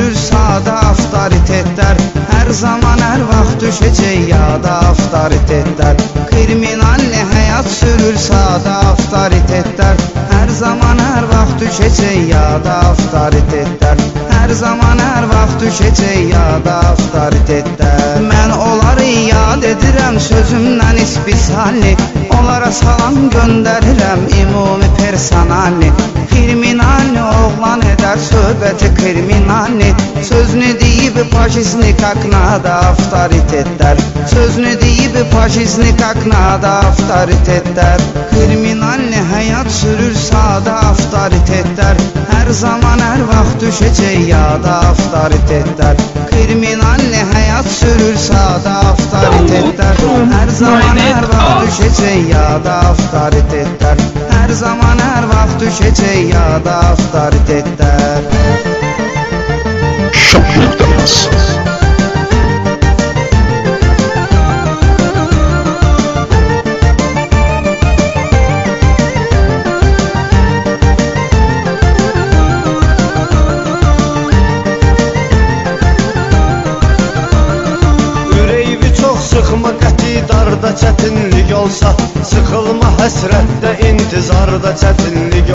Dönülür sadə avtoritetlər Hər zaman, hər vaxt düşəcək yada avtoritetlər Kriminalli həyat sürür sadə avtoritetlər Hər zaman, hər vaxt düşəcək yada avtoritetlər Hər zaman, hər vaxt düşəcək yada avtoritetlər Mən onları yad edirəm sözümlə isbisalli Onlara salam göndərirəm ümumi personalli Kriminalli oğlan Моя совет криминальный Sözünü deyib faşistlik haqqına da avtoritetlər Sözünü deyib faşistlik haqqına da avtoritetlər Kriminalli həyat sürür sada avtoritetlər Hər zaman hər vaxt düşəcək yada avtoritetlər Kriminalli həyat sürür sada avtoritetlər Hər zaman hər vaxt düşəcək yada avtoritetlər Hər zaman, hər vaxt düşəcək yada avtoritetlər Şok nöqtəmiz Ürəyimi çox sıxma darda çətindir olsa Sıkılma hesrette intizarda çetinlik